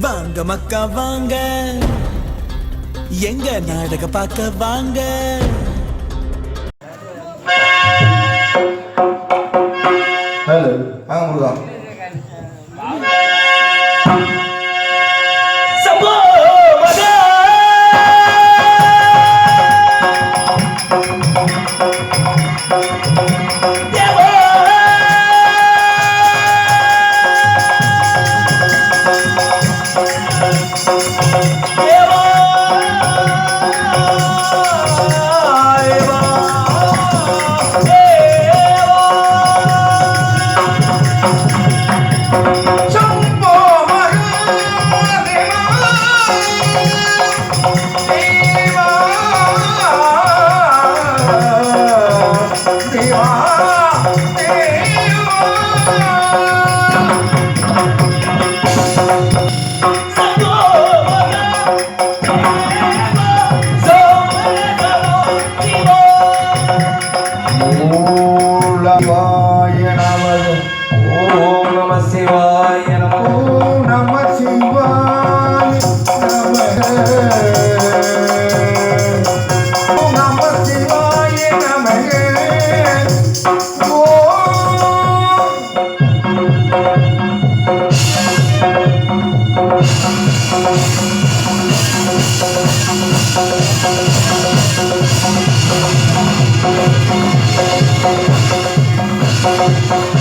வாங்க மக்கா வாங்க. எங்க நாடக பார்க்க வாங்க. ஹலோ ஆ முருகா. Thank you.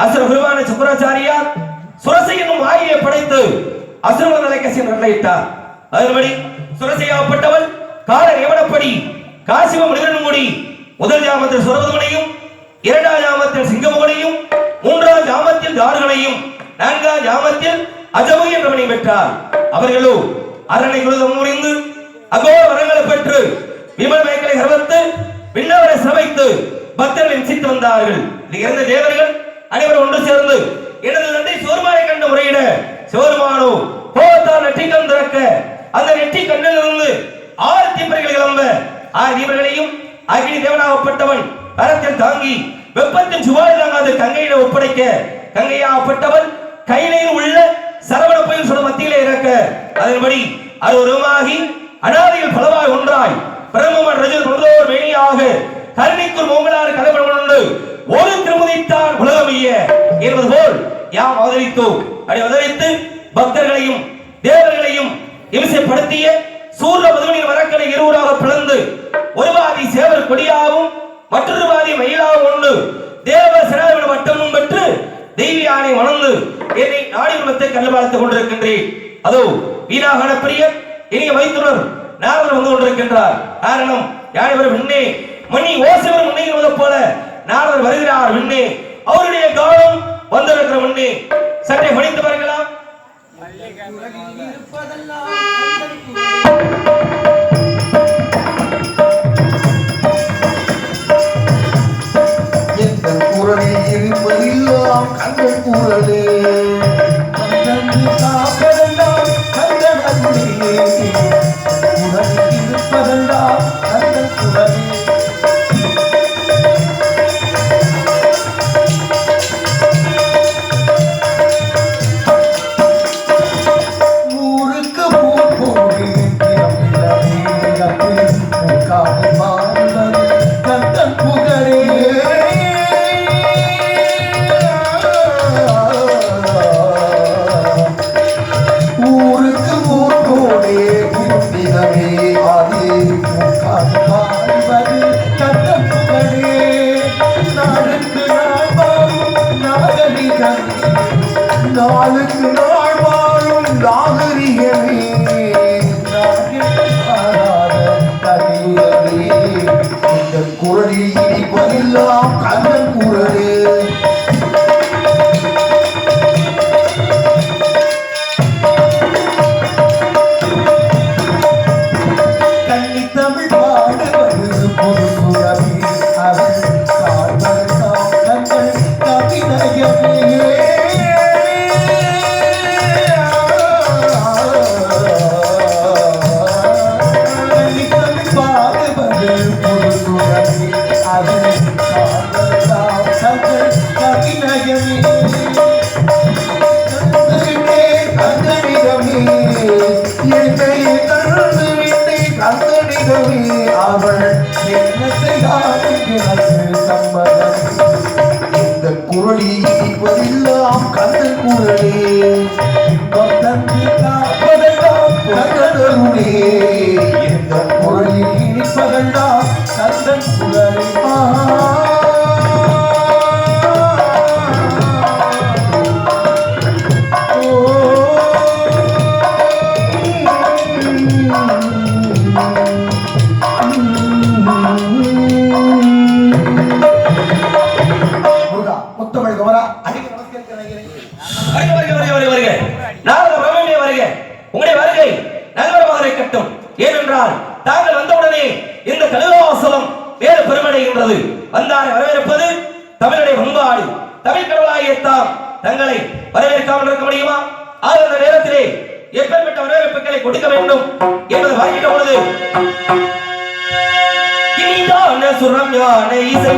அசுர குருவான சுக்கராச்சாரியார் சுரசை என்னும் ஆயியை படைத்து அசுரர்கள் நிலைக்கசி நிர்ணயித்தார் அதன்படி சுரசையாப்பட்டவள் கால நியமனப்படி காசிம முடி முதல் ஜாமத்தில் சுரபதுமனையும் இரண்டாம் ஜாமத்தில் சிங்கமோனையும் மூன்றாம் ஜாமத்தில் தார்களையும் நான்காம் ஜாமத்தில் அஜபு என்றவனை பெற்றார். அவர்களோ அரணை குருதம் முறிந்து அகோர வரங்களை பெற்று விமல் மேகலை கர்வத்து விண்ணவரை சமைத்து பக்தர்களை சித்து வந்தார்கள் இது இருந்த தேவர்கள் அனைவரும் ஒன்று சேர்ந்து எனது தந்தை சோர்மானை கண்ட முறையிட சோர்மானோ கோபத்தால் நெற்றிக்கம் திறக்க அந்த நெற்றி கண்ணிலிருந்து ஆறு தீபர்கள் கிளம்ப ஆறு தீபர்களையும் அக்னி தேவனாகப்பட்டவன் கரத்தில் தாங்கி வெப்பத்தின் சுவாரி தாங்காது கங்கையில ஒப்படைக்க கங்கையாகப்பட்டவன் கையிலையில் உள்ள சரவண புயல் சுட மத்தியிலே இறக்க. அதன்படி அருவருமாகி அனாதையில் பலவாய் ஒன்றாய் பிரம்மன் ரஜில் பொழுதோர் வேணியாக கருணிக்குள் மோங்கலாறு கலைபடம் உண்டு ஒரு திருமுதித்தான் உலகமைய என்பது போல் யாம் அவதரித்தோம் அப்படி அவதரித்து பக்தர்களையும் தேவர்களையும் இமிசைப்படுத்திய சூரிய முதலின் மரக்களை இருவராக பிளந்து ஒரு பாதி சேவர் கொடியாகவும் மற்றொரு பாதி மயிலாகவும் உண்டு. தேவ சிறாவிட வட்டமும் பெற்று தெய்வ யானை மணந்து என்னை நாடி குலத்தை கண்டுபார்த்துக் கொண்டிருக்கின்றேன். அதோ வீணாகன பிரியர் இனிய வைத்துனர் நாரதர் வந்து கொண்டிருக்கின்றார். காரணம் யானை வரும் முன்னே மணி ஓசைவர் முன்னே போல நாரதர் வருகிறார் முன்னே. அவருடைய காலம் வந்திருக்கிற முன்னே. சற்றே படித்து பார்க்கலாம் நாள் வாழும் நாகரிகமே. குரலில் இனிப்பதெல்லாம் கந்தன் குரலே அவள் என்ன எனக்கு சம்மதம். இந்த குரலில் இனிப்பதெல்லாம் கந்தன் குரலே. பக்தந்து காப்பதெல்லாம் கந்தருளே இந்த குரலில் இனிப்பதெல்லாம் தங்களை வரவேற்காமல் இருக்க முடியுமா? அந்த நேரத்திலே எப்பேற்பட்ட வரவேற்புகளை கொடுக்க வேண்டும் என்பது வருகின்ற பொழுது இனிதான சுரம் யானை இசை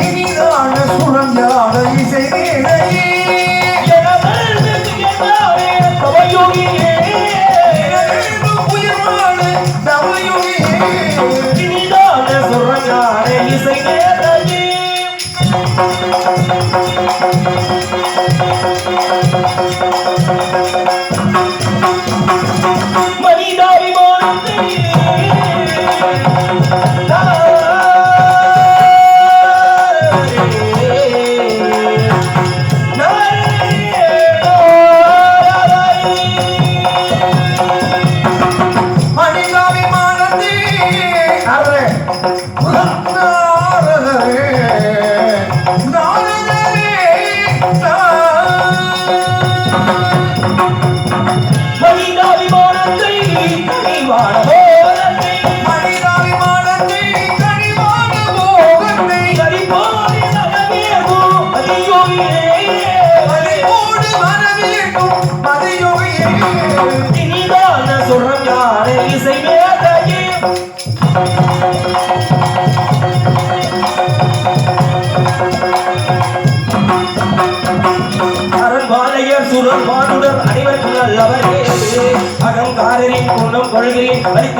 இனிதான சுரம் யாட இசை மேடையே உயிர்வாழ தவயுகியே மணிகாவிமானத்தே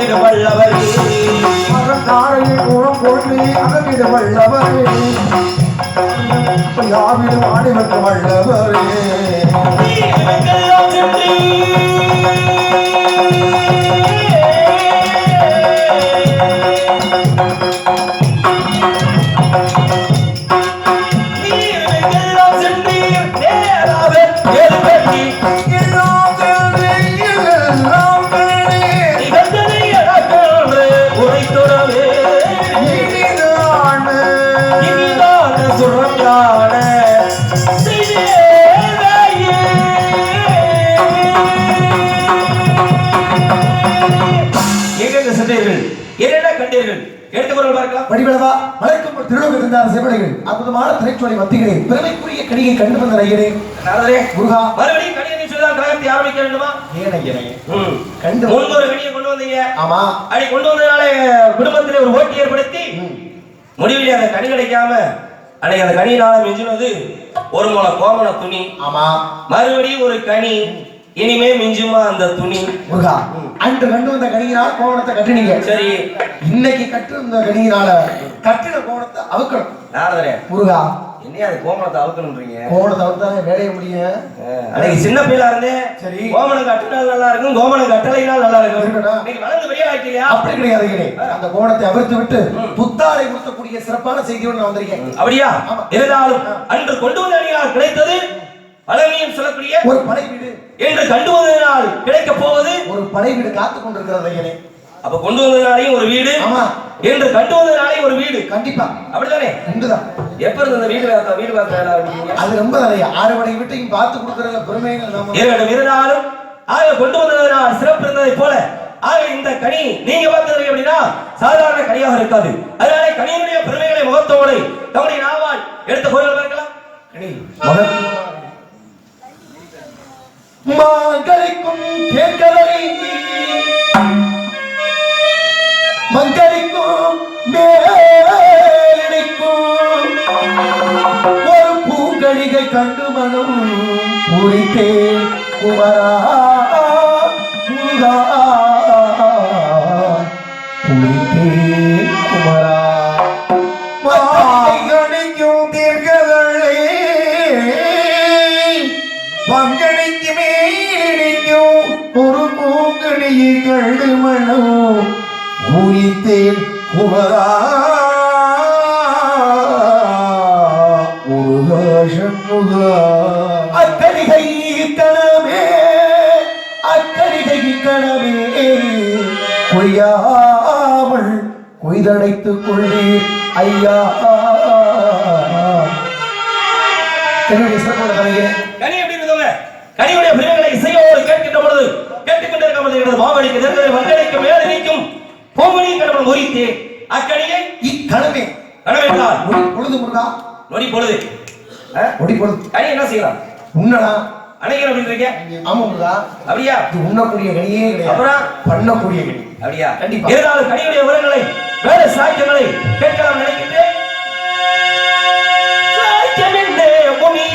வலித்திட வல்லவரே. மகத்தாரையை குணம் கொண்டு அகமிட வல்லவரே. ஆடிவந்த வல்லவரே. வடிவளவா மலைக்கும் திருநோக்கு இருந்தார் செவடைகள் அற்புதமான திரைச்சோலை மத்திகளே பெருமைக்குரிய கடிகை கண்டு வந்த நாரதரே முருகா. மறுபடியும் கணியை நிச்சயம் கழகத்தை ஆரம்பிக்க வேண்டுமா. கண்டு முன்பு ஒரு கணியை கொண்டு வந்தீங்க. ஆமா. அப்படி கொண்டு வந்ததுனால குடும்பத்திலே ஒரு ஓட்டி ஏற்படுத்தி முடிவில் அந்த கனி கிடைக்காம அன்னைக்கு அந்த கனியினால மிஞ்சினது ஒரு முளை கோமண துணி. ஆமா. மறுபடியும் ஒரு கனி. இனிமே மிஞ்சுமா அந்த துணி? முருகா அன்று கண்டு வந்த கணியினால் கோவணத்தை கட்டினீங்க. சரி. இன்னைக்கு கட்டு வந்த கணியினால கட்டிட கோணத்தை அவுக்கணும். நாரதரே. முருகா என்னையா அது கோமணத்தை அவுக்கணுன்றீங்க? கோணத்தை அவுத்தானே வேலைய முடியும் அன்னைக்கு சின்ன பிள்ளையா இருந்தேன். சரி. கோமணம் கட்டினால் நல்லா இருக்கும் கோமணம் கட்டளைனால் நல்லா இருக்கும். இன்னைக்கு வளர்ந்து பெரிய ஆயிட்டியா? அப்படி கிடையாது. அந்த கோணத்தை அவிர்த்து விட்டு புத்தாடை உடுத்தக்கூடிய சிறப்பான செய்தியோடு நான் வந்திருக்கேன். அப்படியா. இருந்தாலும் அன்று கொண்டு வந்த அணியால் கிடைத்தது பழமையும் சொல்லக்கூடிய ஒரு படை வீடு என்று கண்டு வந்ததினால் கிடைக்க போவது ஒரு படை வீடு காத்து கொண்டிருக்கிறது ஐயனே. அப்ப கொண்டு வந்ததினாலையும் ஒரு வீடு ஆமா. என்று கண்டு வந்ததினாலையும் ஒரு வீடு. கண்டிப்பா. அப்படித்தானே? ரெண்டுதான். எப்ப இருந்து இந்த வீடு பார்க்க வீடு பார்க்க அது ரொம்ப நிறைய ஆறு படை வீட்டையும் பார்த்து கொடுக்கறதுல பெருமைகள் நாம. இருக்கட்டும் இருந்தாலும் ஆக கொண்டு வந்ததினால் சிறப்பு இருந்ததை போல ஆக இந்த கனி நீங்க பார்த்தது அப்படின்னா சாதாரண கனியாக இருக்காது. அதனால கனியினுடைய பெருமைகளை முகத்தோடு நம்முடைய நாவால் எடுத்த கோயில் பார்க்கலாம் கனி மகளிக்கும் கேட்கலை மங்களிக்கும் மேலிக்கும் ஒரு பூங்கழிகை கண்டு மனம் பூரித்தேன் குமரா முருகா பூரித்தேன் பூங்கனியை கண்டு மனோ ஊரித்தேன் குமரா முருகாஷண்முகா அக்கடிகை கணமே அக்கடிகை கணமே கொய்யாமல் கொய்தடைத்துக் கொள்ளீர் ஐயா. என்னுடைய சிறப்பான கலைஞரே கனி எப்படி இருந்தவங்க? கனியுடைய முறித்து அக்கனியை இக்கணமே கடமைத்தார் ஒளி பொழுது முருகா. நொடி பொழுது? ஒளி பொழுது. கனி என்ன செய்யலாம்? உண்ணடா. அணைக்கிற அப்படின்றீங்க ஆமா முருகா. அப்படியா? இது உண்ணக்கூடிய கிடையாது. அப்புறம்? பண்ணக்கூடிய கனி. அப்படியா? கண்டிப்பா. இருந்தாலும் கனியுடைய உரங்களை வேற சாய்க்கங்களை கேட்கலாம் நினைக்கின்றேன். சாய்க்கமென்னே முனியே.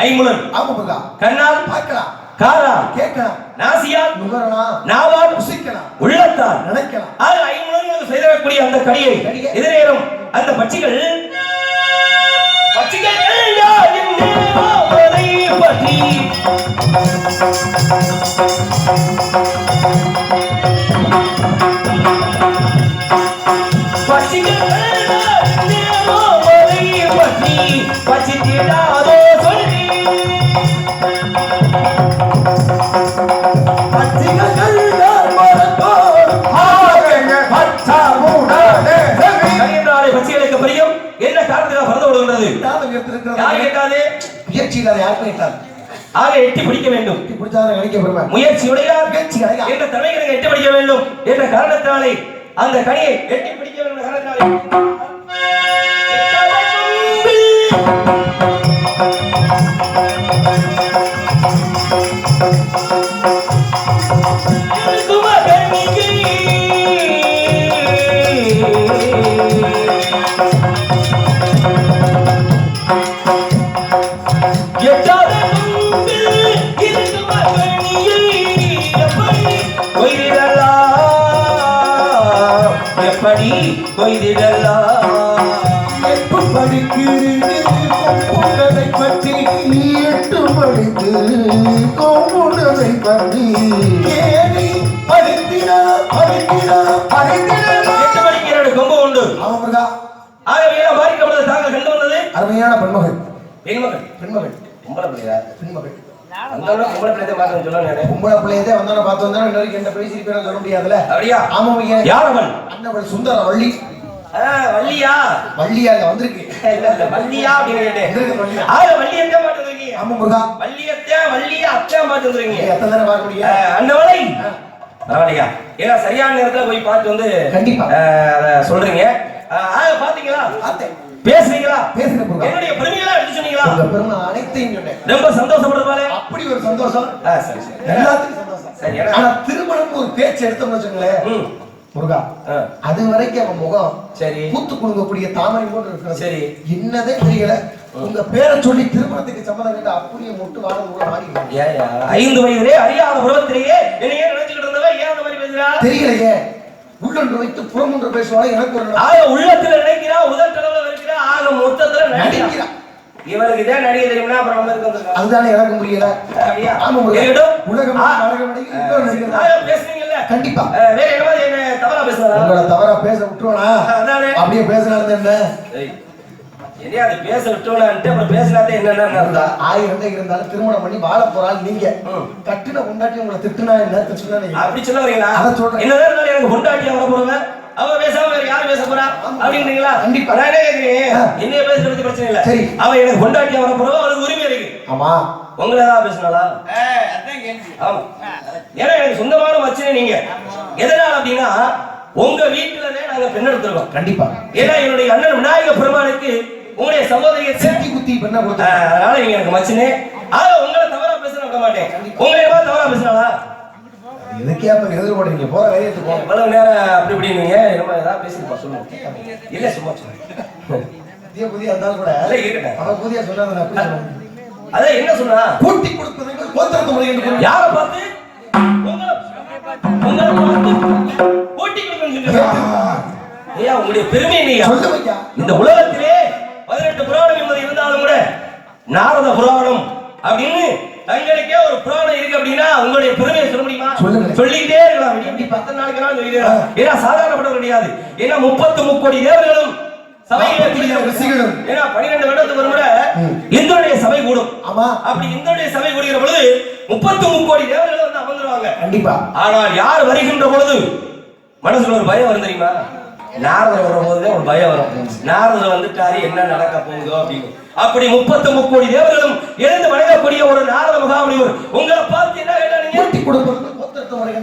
ஐமுலன் ஆமா கண்ணால் பார்க்கலாம் காரா கேட்கலாம் நாசியால் நுகரலாம் நாவால் ருசிக்கலாம் உள்ளத்தால் நினைக்கலாம் ஆக ஐம்புலன்களுக்கு செய்தக்கூடிய அந்த கடியை. எதிரேறும் அந்த பட்சிகள் என்ன காரணத்துக்காக பறந்து விடுகின்றது யார் கேட்டாலே முயற்சி இல்லாத யாருமே எட்டாது ஆக எட்டி பிடிக்க வேண்டும். எட்டி பிடிச்சாதான் கிடைக்க பெருமை முயற்சியுடையார் முயற்சி கிடைக்க என்ற தலைவர்களை எட்டி பிடிக்க வேண்டும் என்ற காரணத்தினாலே அந்த கனியை எட்டி பிடிக்க வேண்டும் என்ற காரணத்தினாலே. எட்டாத கொய்திடலாம் பற்றி எட்டு மணிக்கு கோமுடனை ஏறி எட்டு மணிக்கு கொம்பு உண்டு ஆமா ஆகவே பாதிக்கப்பட்டது தாங்கள் கண்டு வந்தது அருமையான பெண்மகள் பெண்மகள் பெண்மகள் பொம்பளை பிள்ளையா பெண்மகள் பொம்பளை பிள்ளையதே வந்தாலும் பார்த்து வந்தாலும் இன்ன சொல்ல முடியாதுல்ல அப்படியா ஆமா ஐயா யார் அவன் அண்ணவள் சுந்தர வள்ளி வள்ளியா? வள்ளியா இங்க வந்திருக்கு. இல்ல இல்ல வள்ளியா அப்படின்னு வள்ளியா. ஆக வள்ளியத்தே மாட்டுறீங்க ஆமா முருகா. வள்ளியத்தே வள்ளியா அத்தே மாட்டுறீங்க நீ எத்தனை நேரம் பார்க்க முடியும் அண்ணவளை பரவாயில்லையா? ஏன்னா சரியான நேரத்துல போய் பார்த்து வந்து கண்டிப்பா. அத சொல்றீங்க. பாத்தீங்களா? பார்த்தேன். பேசுறீங்களா? பேசுறேன் என்னுடைய பெருமைகளா எடுத்து சொன்னீங்களா? உங்க பெருமை அனைத்தையும் சொன்னேன். ரொம்ப சந்தோஷப்படுறதாலே அப்படி ஒரு சந்தோஷம். சரி சரி. எல்லாத்துக்கும் சந்தோஷம். சரி, ஆனா திருமணம் ஒரு பேச்சு எடுத்தோம்னு வச்சுங்களேன் முருகா அது வரைக்கும் அவன் முகம் சரி. பூத்து குடுங்கக்கூடிய தாமரை போன்று இருக்கிறது. சரி. என்னதே தெரியல. உங்க பேரை சொல்லி திருமணத்துக்கு சம்மதம் கேட்டு அப்படியே முட்டு வாழ உள்ள மாறி ஐந்து வயதிலே அறியாத பருவத்திலேயே என்னையே நினைச்சுக்கிட்டு இருந்தவ? ஏன் அந்த மாதிரி பேசுறா? தெரியலையே. உள்ளொன்று வைத்து புறமொன்று பேசுவாங்க எனக்கு ஒரு ஆக உள்ளத்துல நினைக்கிறா உதட்டளவுல இருக்கிறா ஆக மொத்தத்துல நடிக்கிறா இவருக்கு இதே நடிகை தெரியுமா அப்புறம் இருக்கு அதுதானே எனக்கு முடியல? ஆமா. உலகம் ஆ. கண்டிப்பா. வேற என்ன என்ன தவறா பேசுறா உங்களோட தவறா பேச அதானே. அப்படியே பேசினாலும் என்ன? என்னையா அது பேச விட்டோம்லான்ட்டு அப்புறம் பேசினாத்தே என்னன்னு ஆயிரம் இருந்தாலும் திருமணம் பண்ணி வாழ போறாள் நீங்க. கட்டுன கொண்டாட்டி உங்களை திட்டுனா என்ன? திட்டுனா அப்படி சொல்ல வரீங்களா அதான் சொல்றேன். என்னதான் எனக்கு பொண்டாட்டியா வர போறவங்க அவ பேசாம யார் பேச போறா? அப்படின்றீங்களா? கண்டிப்பா. நான் என்ன கேக்குறேன் ஆ. என்னைய பேசுறது பத்தி பிரச்சனை இல்ல. சரி. அவ எனக்கு பொண்டாட்டியா வர போறவ அவளுக்கு உரிமை இருக்கு. ஆமா. உங்களை ஏதாவது பேசினாளா? ஆமா. ஏன்னா எனக்கு சொந்தமான மச்சினை நீங்க. எதனால அப்படின்னா உங்க வீட்டுலதே நாங்க பெண் எடுத்திருக்கோம். கண்டிப்பா. ஏன்னா என்னுடைய அண்ணன் விநாயக பெருமானுக்கு உங்களுடைய சகோதரியை செட்டி குத்தி பண்ண கொடுத்தா ஆஹ், அதனால நீங்க எனக்கு மச்சினே. ஆக உங்களை தவறா பேச விட மாட்டேன். உங்களை தவறா பேசினாளா? எதுக்கே அப்ப எதிர்பார்க்க போற வேலையத்துக்கு போங்க. இவ்வளவு நேரம் அப்படி இப்படின்னு நம்ம ஏதாவது பேசிருப்பா சொல்லுங்க. இல்ல சும்மா சொல்லுங்க. புதிய புதிய இருந்தாலும் கூட இல்ல இருக்கட்டும். அவன் புதிய சொன்னதை நான் எப்படி சொல்ல முடியும்? அதான் என்ன சொன்னா? கூட்டி கொடுப்பது கோத்திரத்து முறை என்று யார பார்த்து? உங்களை பார்த்து போட்டி கொடுக்கணும்னு சொல்லுங்க ஐயா உங்களுடைய பெருமை நீயா இந்த உலகத்திலே பதினெட்டு புராணம் என்பது இருந்தாலும் கூட நாரத புராணம் அப்படின்னு தங்களுக்கே ஒரு புராணம் இருக்கு அப்படின்னா உங்களுடைய பெருமையை சொல்ல முடியுமா சொல்லுங்க. சொல்லிக்கிட்டே இருக்கலாம். எப்படி பத்து நாளுக்கு நாள் சொல்லிட்டே. ஏன்னா சாதாரணப்பட்டவர் கிடையாது. ஏன்னா முப்பத்து முக்கோடி தேவர்களும். இந்திரனுடைய சபை கூடும். ஆமா. அப்படி இந்திரனுடைய சபை கூடுகிற பொழுது முப்பத்து முக்கோடி தேவர்கள் வந்து அமர்ந்துருவாங்க. கண்டிப்பா. ஆனால் யார் வருகின்ற பொழுது? மனசுல ஒரு பயம் வரும் தெரியுமா? நாரதர் வரும்போது ஒரு பயம் வரும். நாரதர் வந்துட்டாரு என்ன நடக்க போகுதோ அப்படின்னு. அப்படி முப்பத்து முக்கோடி தேவர்களும் எழுந்து வணங்கக்கூடிய ஒரு நாரத மகாமுனிவர். உங்களை பார்த்து என்ன கேட்டாங்க கூட்டி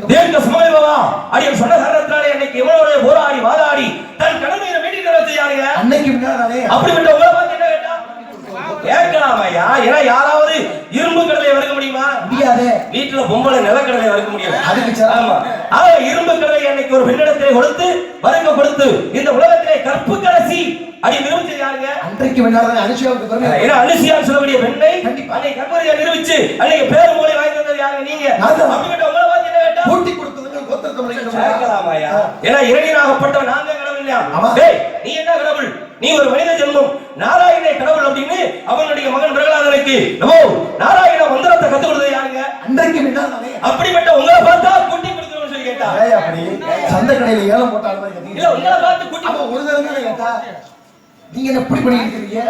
தேர்க்க சுமலிபவா அடியன் சொன்ன காரணத்தினாலே இன்னைக்கு இவனோட போராடி வாதாடி தன் கடமையை வேண்டி செய்யாங்க அன்னைக்கு அப்படிப்பட்ட உங்களை பார்த்து என்ன கேட்டா? கேட்கலாம் ஐயா ஏன்னா யாராவது இரும்பு கடலை வறுக்க முடியுமா? முடியாதே. வீட்டுல பொம்பளை நிலக்கடலை வறுக்க முடியும். அதுக்கு. ஆமா. ஆக இரும்பு கடலை அன்னைக்கு ஒரு பெண்ணிடத்திலே கொடுத்து வறுக்க கொடுத்து இந்த உலகத்திலே கற்பு கடைசி அடி நிரூபிச்சது யாருங்க? அன்றைக்கு முன்னாலே அனுஷியாவுக்கு பெருமை ஏன்னா அனுசியான்னு சொல்லக்கூடிய பெண்ணை. அன்னைக்கு கற்பதியா நிரூபிச்சு அன்னைக்கு பேரு மூலை வாங்கி தந்தது யாருங்க நீங்க. அப்படிப்பட்ட உங்களை கூட்டி கொடுப்பது கோத்திரத்து முறை என்று கூறி- கேட்கலாமாயா? ஏன்னா இறைவனாகப்பட்டவன் நான் தான் கடவுள் இல்லையா? டேய், நீ என்ன கடவுள்? நீ ஒரு மனித ஜென்மம். நாராயணே கடவுள் அப்படின்னு அவனுடைய மகன் பிரகலாதனுக்கு நமோ நாராயண மந்திரத்தை கத்துக் கொடுத்தது யாருங்க? அன்றைக்கு அப்படிப்பட்ட உங்களை பார்த்தா கூட்டி கொடுக்கணும்னு சொல்லி கேட்டா. ஏய் அப்படி சந்தை கடையில ஏலம் போட்டாலும் இல்ல. உங்களை பார்த்து கூட்டி ஒரு தடவை கேட்டா? நீங்க என்ன இப்படி பண்ணிருக்கீங்க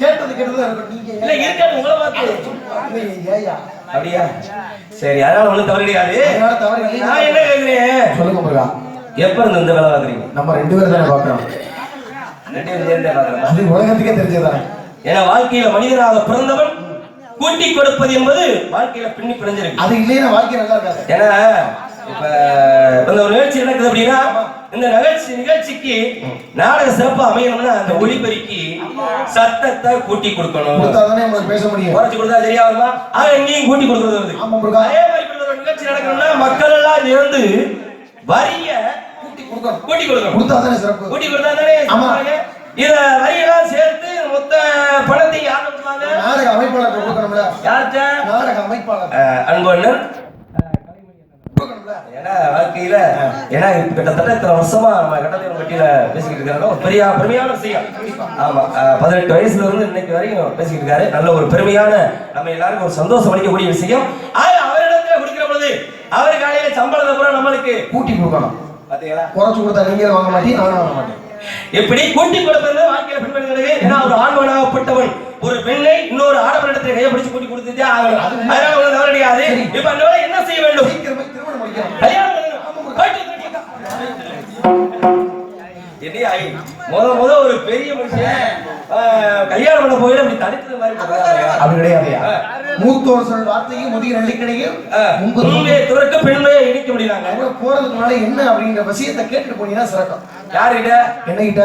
கேட்டது கேட்டதா இருக்கும் நீங்க இல்ல இருக்காது உங்களை பார்த்து. ஏய்யா. அப்படியா? சரி அதனால ஒண்ணும் தவறு கிடையாது. நான் என்ன கேக்குறேன்? சொல்லுங்க முருகா. எப்ப இருந்து இந்த வேலை பாக்குறீங்க நம்ம ரெண்டு பேரும் தானே பாக்குறோம் ரெண்டு பேரும் சேர்ந்தே பாக்குறேன் அது உலகத்துக்கே தெரிஞ்சதானே ஏன்னா வாழ்க்கையில மனிதனாக பிறந்தவன் கூட்டி கொடுப்பது என்பது வாழ்க்கையில பின்னி பிணைஞ்சிருக்கு அது இல்லைன்னா வாழ்க்கை நல்லா இருக்காது. ஏன்னா இப்ப ஒரு நிகழ்ச்சி நடக்குது அப்படின்னா இந்த நிகழ்ச்சி நிகழ்ச்சிக்கு நாடக சிறப்பு அமையணும்னா அந்த ஒளிபெருக்கி சத்தத்தை கூட்டி கொடுக்கணும். கொடுத்தாதானே உங்களுக்கு பேச முடியும். குறைச்சு கொடுத்தா சரியா வருமா? ஆக எங்கேயும் கூட்டி கொடுக்கறது வருது. அதே மாதிரி ஒரு நிகழ்ச்சி நடக்கணும்னா மக்கள் எல்லாம் சேர்ந்து வரிய கூட்டி கொடுக்கணும். கூட்டி கொடுக்கணும். கொடுத்தாதானே சிறப்பு. கூட்டி கொடுத்தா தானே ஆமா. இத வரியெல்லாம் சேர்த்து மொத்த பணத்தை யார் நாடக அமைப்பாளர் கொடுக்கணும்ல. யார்கிட்ட? நாடக அமைப்பாளர். அன்பண்ணன் கொடுக்கணும்ல ஏன்னா வாழ்க்கையில ஏன்னா கிட்டத்தட்ட இத்தனை வருஷமா நம்ம கட்டளையம் கட்டியில பேசிக்கிட்டு இருக்காங்க ஒரு பெரிய பெருமையான விஷயம். ஆமா பதினெட்டு வயசுல இருந்து இன்னைக்கு வரைக்கும் பேசிக்கிட்டு இருக்காரு. நல்ல ஒரு பெருமையான நம்ம எல்லாருக்கும் ஒரு சந்தோஷம் அளிக்கக்கூடிய விஷயம். ஆனா அவரிடத்துல கொடுக்கிற பொழுது அவர் காலையில சம்பளத்தை பூரா நம்மளுக்கு கூட்டி கொடுக்கணும். பாத்தீங்களா? குறைச்சு கொடுத்தா நீங்களும் வாங்க மாட்டீங்க நானும் வாங்க மாட்டேன். எப்படி? கூட்டி கொடுப்பது வாழ்க்கையில பின்பற்றுகிறது ஏன்னா ஒரு ஆண்மனாகப்பட்டவன் ஒரு பெண்ணை இன்னொரு ஆடவரிடத்தில் கையை பிடிச்சு கூட்டி கொடுத்துட்டே ஆகணும். அதனால வேலை என்ன செய்ய வேண்டும்? ஆகி? முத முத ஒரு பெரிய மனுஷன் கல்யாணம் பண்ண போயில அப்படி தடுக்கிறது மாதிரி. அப்படி கிடையாது மூத்தோர் சொல் வார்த்தையும் முதிய நெல்லிக்கடையும் முன்பே துறக்க பெண்மையை இணைக்க முடியலாங்க போறதுக்கு முன்னாடி என்ன அப்படிங்கிற விஷயத்தை கேட்டுட்டு போனீங்கன்னா சிறக்கும். யாருகிட்ட? என்னகிட்ட?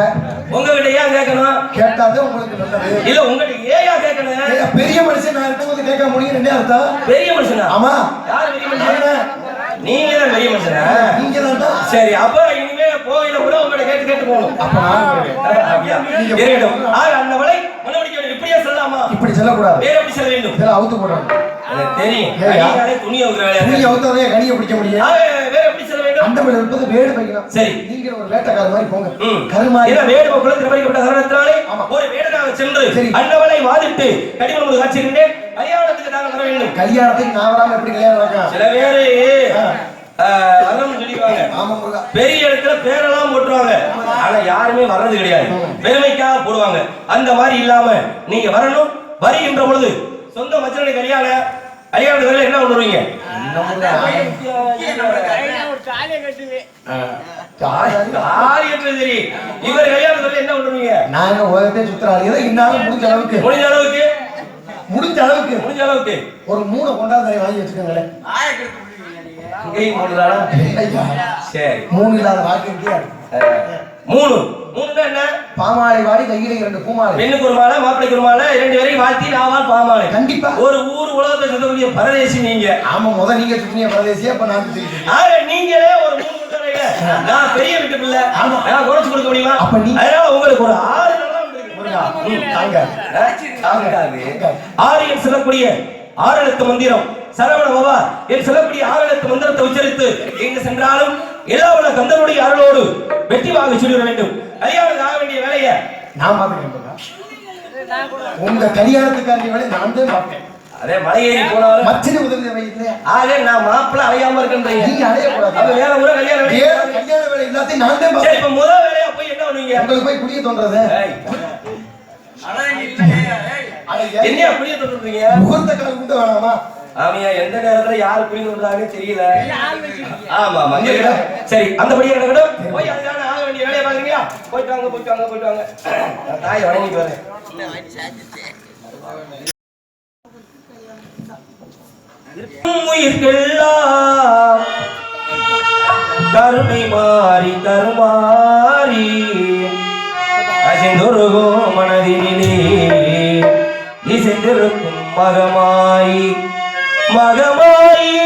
உங்ககிட்ட ஏன் கேட்கணும்? கேட்டாதே உங்களுக்கு நல்லது. இல்ல உங்ககிட்ட ஏயா கேட்கணும்? பெரிய மனுஷன் நான் இருக்கும்போது கேட்க முடியும் என்ன அர்த்தம்? பெரிய மனுஷனா? ஆமா. யார் பெரிய மனுஷன்? நீங்க தான் பெரிய மனுஷனா நீங்க தான் சரி அப்ப இனிமே போகையில கூட உங்கள்ட்ட கேட்டு கேட்டு போகணும். அப்ப? இருக்கட்டும். ஆக அந்த வலை வேண்டும் இப்படியே சொல்லலாமா? இப்படி சொல்லக்கூடாது. வேற எப்படி சொல்ல வேண்டும்? இதெல்லாம் அவுத்து போடுறாங்க. தெரியும். துணி வைக்கிற வேலையா நீங்க அவுத்தாதே கனியை பிடிக்க முடியும்? வேற எப்படி சொல்ல வேண்டும்? அந்த மேல இருப்பது வேடு வைக்கணும் சரி. நீங்க ஒரு வேட்டக்கார மாதிரி போங்க. ம். கருமாரி ஏன்னா வேடு குலத்தில் படிக்கப்பட்ட காரணத்தினாலே ஆமா. ஒரு வேடனாக சென்று. அன்னவளை வாதிட்டு கடிமணம் ஒரு காட்சியிருந்தேன் கல்யாணத்துக்கு நாங்கள் வர வேண்டும். கல்யாணத்துக்கு நான் வராம எப்படி கல்யாணம் நடக்கும் சில பேரு வரணும்னு சொல்லிடுவாங்க. பெரிய இடத்துல பேரெல்லாம் போட்டுருவாங்க. ஆனா யாருமே வர்றது கிடையாது. பெருமைக்காக போடுவாங்க. அந்த மாதிரி இல்லாம நீங்க வரணும். வருகின்ற பொழுது சொந்த மச்சனுடைய கல்யாணம் கல்யாணத்துல என்ன பண்ணுவீங்க இவர் கல்யாணத்துல என்ன பண்ணுவீங்க நாங்க உலகத்தை சுத்துறாரு ஏதோ இன்னாலும் முடிஞ்ச அளவுக்கு. முடிஞ்ச அளவுக்கு. முடிஞ்ச அளவுக்கு. முடிஞ்ச அளவுக்கு. ஒரு மூணு கொண்டாந்து வாங்கி வச்சுக்கோங்களேன் மூணு சரி. மூணு இல்லாத அஹ், மூணு. மூணுன்னா என்ன? பாமாலை வாடி கையில இரண்டு பூமாலை. பெண்ணுக்கு ஒரு மாலை ஒரு மாலை இரண்டு பேரையும் வாழ்த்தி நாவால் பாமாலை. கண்டிப்பா. ஒரு ஊர் உலகத்தை சுத்தக்கூடிய பரதேசி நீங்க. ஆமா முத நீங்க சுத்தினிய பிரதேசியா? அப்ப நான் நீங்களே ஒரு மூணு நான் பெரிய வீட்டு பிள்ளை ஆமா. நான் குறைச்சு கொடுக்க முடியுமா? அப்ப நீ- அதனால உங்களுக்கு ஒரு ஆறு நல்லா வந்திருக்கு. முருகா, ம், தாங்க. தாங்காது. ஆறு என் சொல்லக்கூடிய ஆறு எழுத்து மந்திரம் சரவண பவா என் சொல்லக்கூடிய ஆறு எழுத்து மந்திரத்தை உச்சரித்து எங்கு சென்றாலும் எல்லா உள்ள கந்தனுடைய அருளோடு வெற்றி வாங்க சொல்லிட வேண்டும் கல்யாணம் ஆக வேண்டிய வேலையை நான் பாத்துக்கிறேன் முருகா. உங்க கல்யாணத்துக்காண்டி வேலை நான் தான் பார்த்தேன் அதே மலை ஏறி போனாலும் மச்சனி உதவி தேவை இல்லையா ஆக நான் மாப்பிள்ளை அலையாம இருக்கின்றீங்க நீங்க அடையக்கூடாது. அப்ப வேற முறை கல்யாணம் வேலை. ஏன் கல்யாண வேலை எல்லாத்தையும் நான் தான் சரி இப்ப முதல் வேலையா போய் என்ன பண்ணுவீங்க? உங்களுக்கு போய் குடிய தோன்றது. என்னையா புரிய சொல்றீங்க முகூர்த்த கூட வேணாமா? ஆமியா எந்த நேரத்துல யார் புரிய சொல்றாங்கன்னு தெரியல. ஆமா ஆமா. சரி அந்தபடியே நடக்கட்டும் போய் அதுக்கான ஆக வேண்டிய வேலையை பாக்குறீங்களா? போயிட்டு வாங்க போயிட்டு வாங்க போயிட்டு வாங்க. நான் தாயை வணங்கிட்டு வரேன். உயிர்கெல்லாம் கருணை மாறி கருமாறி அசிந்துருகோ மனதினிலே. இசைந்திருக்கும் மகமாயி மகமாயி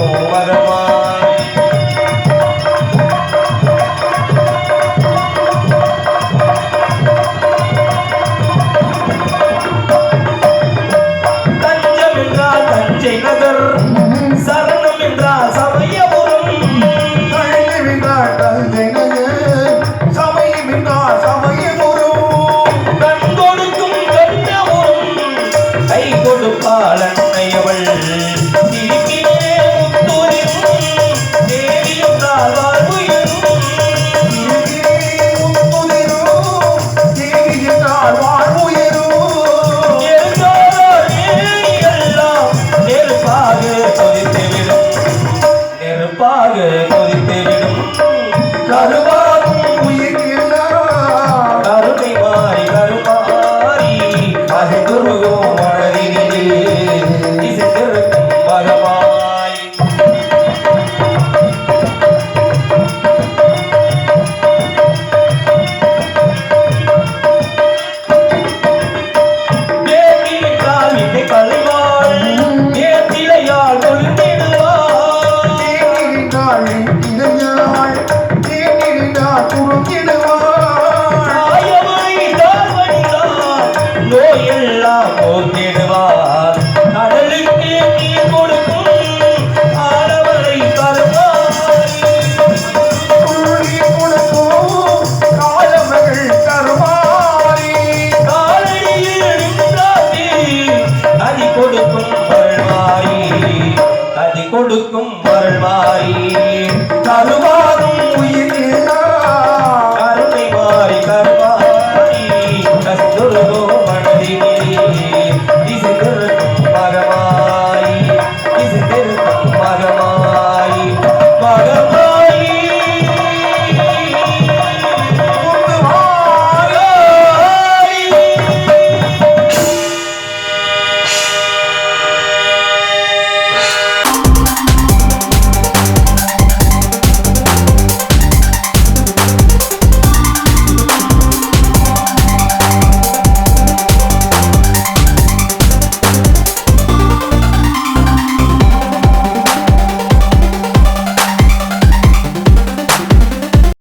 இசைந்திருக்கோ மகமாய் கொடுக்கும் அருள்வாயே. தருவாய்